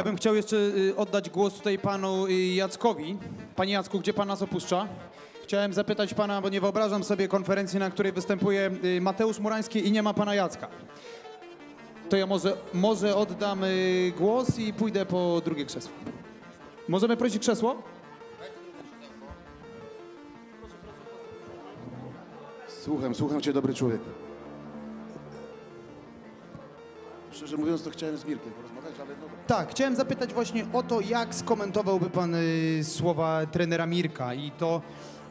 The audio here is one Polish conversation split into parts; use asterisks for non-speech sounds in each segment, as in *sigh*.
Ja bym chciał jeszcze y, oddać głos tutaj panu y, Jackowi. Panie Jacku, gdzie pan nas opuszcza? Chciałem zapytać pana, bo nie wyobrażam sobie konferencji, na której występuje y, Mateusz Murański i nie ma pana Jacka. To ja może, może oddam głos i pójdę po drugie krzesło. Możemy prosić krzesło? Słucham, słucham cię, dobry człowiek. Szczerze mówiąc, to chciałem z Mirkiem porozmawiać, ale dobra. Tak, chciałem zapytać właśnie o to, jak skomentowałby pan y, słowa trenera Mirka i to,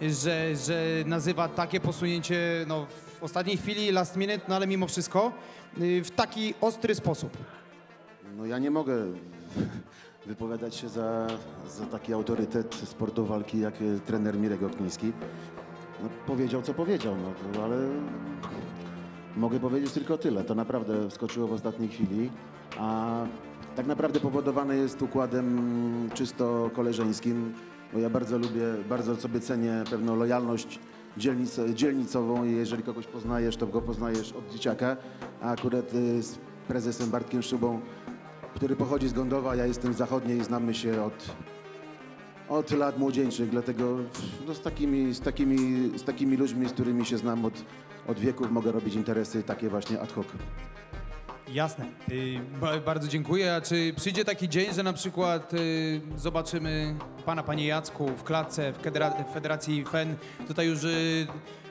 że, że nazywa takie posunięcie no, w ostatniej chwili, last minute, no ale mimo wszystko y, w taki ostry sposób. No ja nie mogę *laughs* wypowiadać się za, za taki autorytet sportu walki jak e, trener Mirek Okniński. No, powiedział, co powiedział, no, to, ale mogę powiedzieć tylko tyle. To naprawdę wskoczyło w ostatniej chwili, a tak naprawdę powodowane jest układem czysto koleżeńskim, bo ja bardzo lubię, bardzo sobie cenię pewną lojalność dzielnic, dzielnicową i jeżeli kogoś poznajesz, to go poznajesz od dzieciaka, a akurat y, z prezesem Bartkiem Szubą, który pochodzi z Gondowa, ja jestem z zachodniej, znamy się od, od lat młodzieńczych, dlatego no, z, takimi, z, takimi, z takimi ludźmi, z którymi się znam od, od wieków, mogę robić interesy takie właśnie ad hoc. Jasne. Y, ba- bardzo dziękuję. A czy przyjdzie taki dzień, że na przykład y, zobaczymy pana, panie Jacku, w klatce w Federacji FEN, tutaj już y,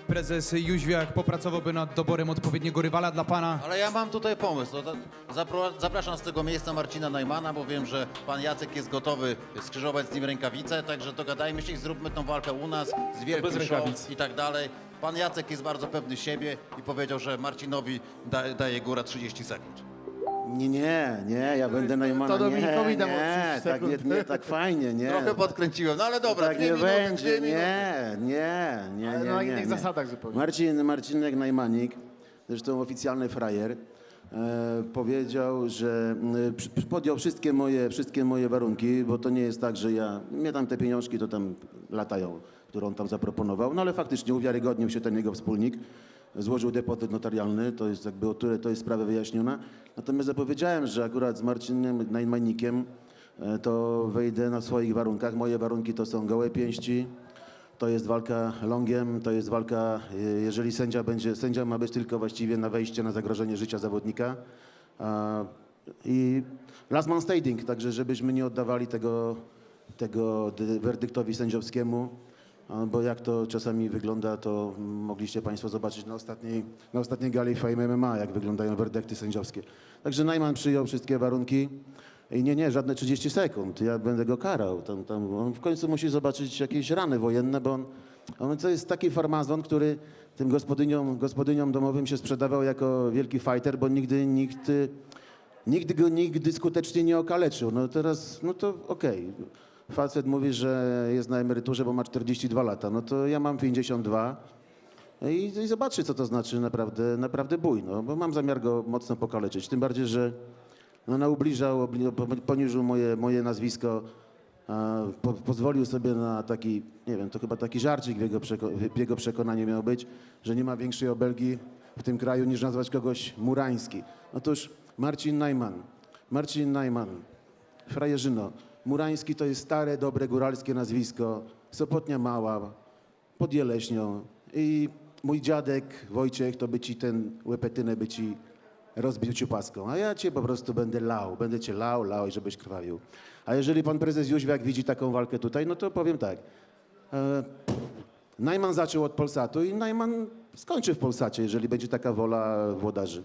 prezes Jóźwiak popracowałby nad doborem odpowiedniego rywala dla pana? Ale ja mam tutaj pomysł. To zapro- zapraszam z tego miejsca Marcina Najmana, bo wiem, że pan Jacek jest gotowy skrzyżować z nim rękawice, także dogadajmy się i zróbmy tą walkę u nas z wielkim bez show rękawic. i tak dalej. Pan Jacek jest bardzo pewny siebie i powiedział, że Marcinowi da, daje góra 30 sekund. Nie, nie, nie, ja będę Najmana, To nie, Dominikowi dam od nie, 30 tak, nie, sekund. nie, tak fajnie, nie. Trochę podkręciłem, no ale dobra, tak dwie nie minuty, będzie, dwie minuty. nie, nie, nie, Ale nie, na nie, innych nie. zasadach zupełnie. Marcin, Marcinek Najmanik, zresztą oficjalny frajer, e, powiedział, że e, przy- przy- podjął wszystkie moje, wszystkie moje warunki, bo to nie jest tak, że ja, mnie tam te pieniążki to tam latają, które on tam zaproponował, no ale faktycznie uwiarygodnił się ten jego wspólnik, złożył depozyt notarialny, to jest jakby o tyle to jest sprawa wyjaśniona. Natomiast zapowiedziałem, że akurat z Marcinem Najmanikiem e, to wejdę na swoich warunkach. Moje warunki to są gołe pięści, to jest walka longiem, to jest walka, e, jeżeli sędzia będzie, sędzia ma być tylko właściwie na wejście na zagrożenie życia zawodnika. I last man standing, także żebyśmy nie oddawali tego, tego dy- werdyktowi sędziowskiemu, bo jak to czasami wygląda, to mogliście Państwo zobaczyć na ostatniej, na ostatniej gali Fame MMA, jak wyglądają werdykty sędziowskie. Także Najman przyjął wszystkie warunki. I nie, nie, żadne 30 sekund. Ja będę go karał. Tam, tam, on w końcu musi zobaczyć jakieś rany wojenne, bo on, on to jest taki farmazon, który tym gospodyniom, gospodyniom domowym się sprzedawał jako wielki fighter, bo nigdy nikt, y, nigdy go nigdy skutecznie nie okaleczył. No teraz, no to okej. Facet mówi, że jest na emeryturze, bo ma 42 lata. No to ja mam 52. I, i zobaczy, co to znaczy naprawdę, naprawdę bój, no, bo mam zamiar go mocno pokaleczyć. Tym bardziej, że no, ubliżał, obli- po- poniżył moje, moje nazwisko, po, pozwolił sobie na taki, nie wiem, to chyba taki żarcik w jego, w jego przekonaniu miał być, że nie ma większej obelgi w tym kraju niż nazwać kogoś Murański. Otóż Marcin Najman, Marcin Najman, frajerzyno, Murański to jest stare, dobre góralskie nazwisko, Sopotnia Mała, pod Jeleśnią i mój dziadek Wojciech to by ci ten łepetynę by ci rozbił ciupaską, a ja cię po prostu będę lał, będę cię lał, lał i żebyś krwawił. A jeżeli pan prezes Jóźwiak widzi taką walkę tutaj, no to powiem tak. E, Najman zaczął od Polsatu i Najman skończy w Polsacie, jeżeli będzie taka wola włodarzy.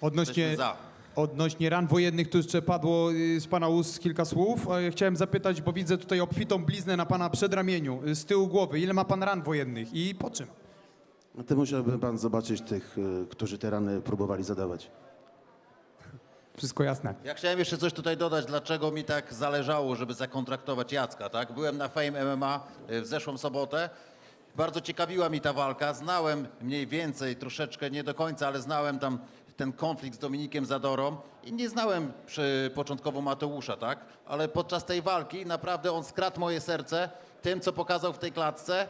Odnośnie, Jesteśmy za. Odnośnie ran wojennych tu jeszcze padło y, z pana ust kilka słów. A ja chciałem zapytać, bo widzę tutaj obfitą bliznę na pana przedramieniu, y, z tyłu głowy. Ile ma pan ran wojennych i po czym? No to musiałby pan zobaczyć tych, e, którzy te rany próbowali zadawać. Wszystko jasne. Ja chciałem jeszcze coś tutaj dodać, dlaczego mi tak zależało, żeby zakontraktować Jacka, tak? Byłem na Fame MMA y, w zeszłą sobotę. Bardzo ciekawiła mi ta walka. Znałem mniej więcej, troszeczkę nie do końca, ale znałem tam ten konflikt z Dominikiem Zadorą i nie znałem przy początkowo Mateusza, tak? Ale podczas tej walki naprawdę on skradł moje serce tym, co pokazał w tej klatce.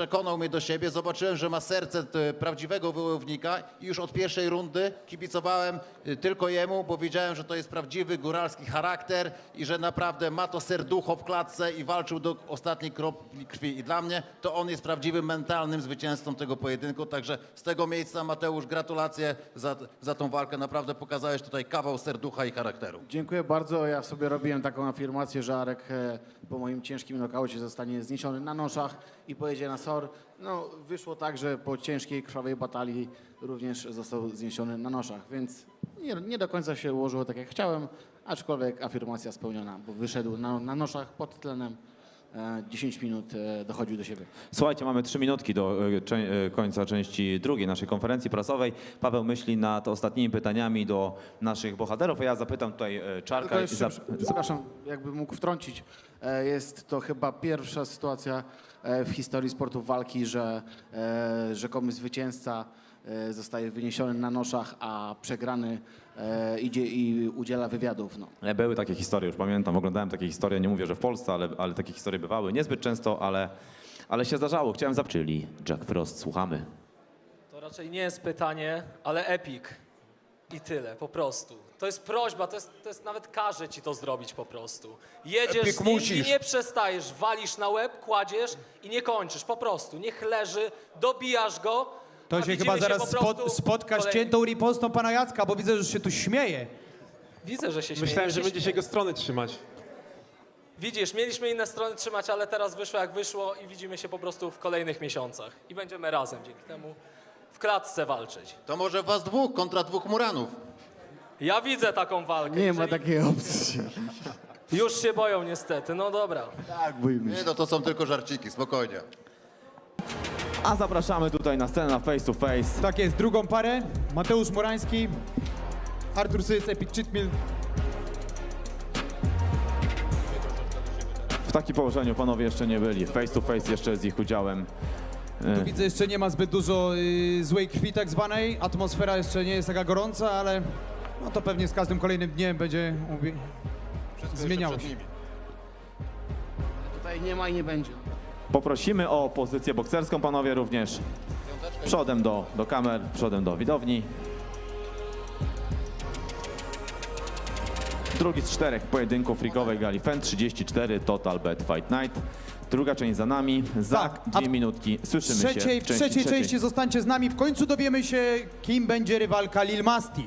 Przekonał mnie do siebie, zobaczyłem, że ma serce t- prawdziwego wojownika i już od pierwszej rundy kibicowałem y, tylko jemu, bo wiedziałem, że to jest prawdziwy góralski charakter i że naprawdę ma to serducho w klatce i walczył do ostatniej kropli krwi. I dla mnie to on jest prawdziwym mentalnym zwycięzcą tego pojedynku, także z tego miejsca Mateusz gratulacje za, za tą walkę, naprawdę pokazałeś tutaj kawał serducha i charakteru. Dziękuję bardzo. Ja sobie robiłem taką afirmację, że Arek e, po moim ciężkim nokaucie zostanie zniesiony na noszach i pojedzie na No, wyszło tak, że po ciężkiej, krwawej batalii również został zniesiony na noszach, więc nie, nie do końca się ułożyło tak, jak chciałem, aczkolwiek afirmacja spełniona, bo wyszedł na, na noszach pod tlenem. E, 10 minut e, dochodził do siebie. Słuchajcie, mamy trzy minutki do e, cze- e, końca części drugiej naszej konferencji prasowej. Paweł myśli nad ostatnimi pytaniami do naszych bohaterów, a ja zapytam tutaj e, Czarka. Tylko i jeszcze, zap- przepraszam, jakbym mógł wtrącić. E, Jest to chyba pierwsza sytuacja e, w historii sportu walki, że e, rzekomy zwycięzca e, zostaje wyniesiony na noszach, a przegrany e, idzie i udziela wywiadów. No. E, Były takie historie, już pamiętam, oglądałem takie historie, nie mówię, że w Polsce, ale, ale takie historie bywały. Niezbyt często, ale, ale się zdarzało. Chciałem zapytać, czyli Jack Frost, słuchamy. To raczej nie jest pytanie, ale epik. I tyle, po prostu. To jest prośba, to jest, to jest nawet każe ci to zrobić po prostu. Jedziesz Epik z nim musisz. i nie przestajesz, walisz na łeb, kładziesz i nie kończysz, po prostu. Niech leży, dobijasz go. To się chyba zaraz po spot, prostu spotka z kolejny- ciętą ripostą pana Jacka, bo widzę, że się tu śmieje. Widzę, że się śmieje. Myślałem, że się będzie się śmieje. jego strony trzymać. Widzisz, mieliśmy inne strony trzymać, ale teraz wyszło jak wyszło i widzimy się po prostu w kolejnych miesiącach. I będziemy razem dzięki temu w klatce walczyć. To może was dwóch kontra dwóch Muranów. Ja widzę taką walkę. Nie ma takiej opcji. Już się boją niestety, no dobra. Tak, boimy Nie, no to są tylko żarciki, spokojnie. A zapraszamy tutaj na scenę na face to face. Tak jest, drugą parę. Mateusz Morański, Artur Syc, Epic Cheatmill. W takim położeniu panowie jeszcze nie byli. Face to face jeszcze z ich udziałem. Tu widzę, jeszcze nie ma zbyt dużo y, złej krwi tak zwanej. Atmosfera jeszcze nie jest taka gorąca, ale no to pewnie z każdym kolejnym dniem będzie ubie- zmieniało się. Tutaj nie ma i nie będzie. Poprosimy o pozycję bokserską panowie również. Przodem do, do kamer, przodem do widowni. Drugi z czterech pojedynków freakowej gali FEN 34 Total Bet Fight Night. Druga część za nami. Za Tak, a dwie minutki słyszymy się trzeciej, w w części trzeciej części zostańcie z nami. W końcu dowiemy się, kim będzie rywalka Lil Masti.